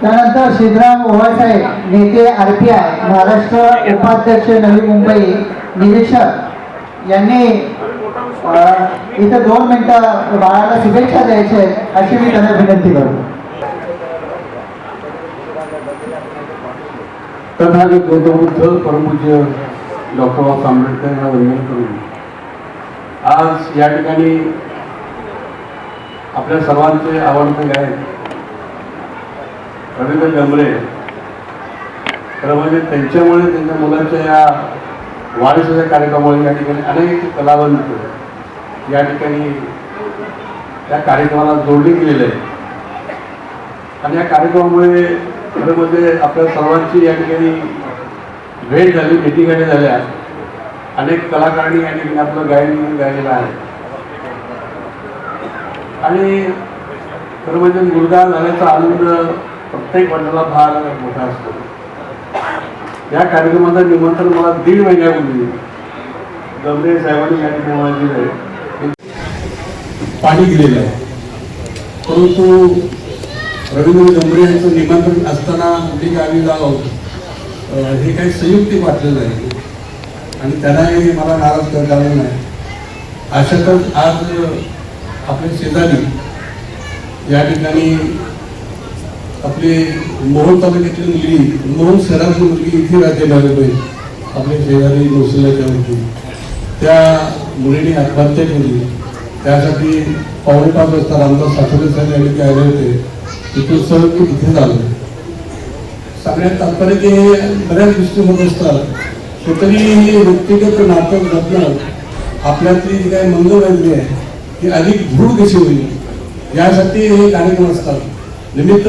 त्यानंतर सिद्धराम ओवासाहेब नेते R P I Maharashtra उपाध्यक्ष नवी मुंबई निरीक्षक यांनी इथं दोन मिनटं बाळाला शुभेच्छा द्यायच्या आहेत अशी मी त्यांना विनंती करतो तथागत गौतम बुद्ध परमपूज्य डॉक्टर बाबासाहेब आंबेडकर यांना वंदन करून आज या ठिकाणी आपल्या सर्वांचे आवडते गायक रवींद्र गंभरे खरं म्हणजे त्यांच्यामुळे त्यांच्या मुलांच्या या वाढदिवसाच्या कार्यक्रमामुळे या ठिकाणी अनेक कलावंत या ठिकाणी त्या कार्यक्रमाला जोडले गेलेले आहे आणि या कार्यक्रमामुळे खरं म्हणजे आपल्या सर्वांची या ठिकाणी भेट झाली भेटीगाठी झाल्या. अनेक कलाकारांनी या ठिकाणी आपलं गायन गायलेलं आहे. आणि खरं म्हणजे मुलगा झाल्याचा आनंद प्रत्येक वडिलाला फार मोठा असतो. या कार्यक्रमाचं निमंत्रण मला दीड महिन्यापूर्वी गमरे साहेबांनी या ठिकाणी मला दिलं आहे. पाणी दिलेलं आहे. परंतु रवींद्र डोंगरे यांचं निमंत्रण असताना मी गावी जावं हे काही संयुक्तिक वाटलेलं आहे आणि त्यांनाही मला नाराज करता आलं नाही. अशातच आज आपले शेजारी या ठिकाणी आपली मोहोळ तालुक्यातील मुलगी मोहोळ शहरातली मुलगी इथे राहते नवीन आपले शेजारी नौसल्याच्या होती त्या मुलीने आत्महत्या केली. त्यासाठी पावणे पाच वाजता रामदास साठवले साहेब यांनी ते आले होते. तिथून सहज मी इथे झालो. सगळ्यात तात्पर्य ते बऱ्याच गोष्टी होत असतात कुठेतरी व्यक्तिगत नाटक घडणं आपल्यातली जी काही मंगलवैद्य आहे ती अधिक दृढ कशी होईल. यासाठी हे कार्यक्रम असतात. निमित्त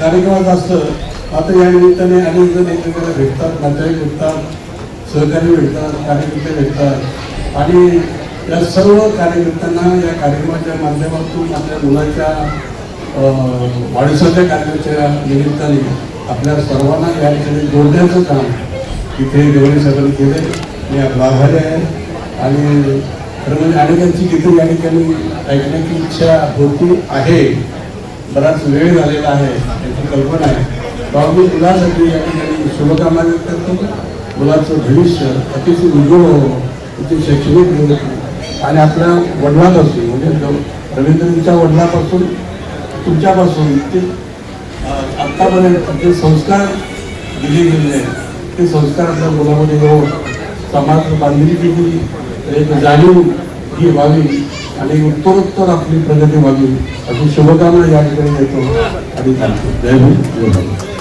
कार्यक्रमाचं असतं. आता या निमित्ताने अनेक जण एकमेकांना भेटतात नातेवाईक भेटतात सहकारी भेटतात कार्यकर्ते भेटतात. आणि या सर्व कार्यकर्त्यांना या कार्यक्रमाच्या माध्यमातून आपल्या मुलाच्या अं, वाढदिवसाच्या कार्यक्रमाच्या निमित्ताने आपल्या सर्वांना या ठिकाणी जोडण्याचं काम इथे गौरी सगळं केले मी आपला आभारी आहे. आणि खरं म्हणजे अनेकांची गीतं या ठिकाणी ऐकण्याची इच्छा होती आहे. बराच वेळ झालेला आहे याची कल्पना आहे. बाबा मी मुलासाठी या ठिकाणी शुभकामना व्यक्त करतो. मुलाचं भविष्य अतिशय उज्ज्वल हो तिथे शैक्षणिक प्रगती आणि आपल्या वडिलांपासून म्हणजे जो- रवींद्रजींच्या वडिलापासून तुमच्यापासून ते आत्तापर्यंत जे संस्कार दिले गेलेले आहेत ते संस्कार आपल्या मुलामध्ये येऊन समाज बांधिलकी एक जाणीव ही व्हावी. आणि उत्तरोत्तर आपली प्रगती व्हावी. अशी शुभकामना या ठिकाणी देतो. आणि जय भीम जय भारत.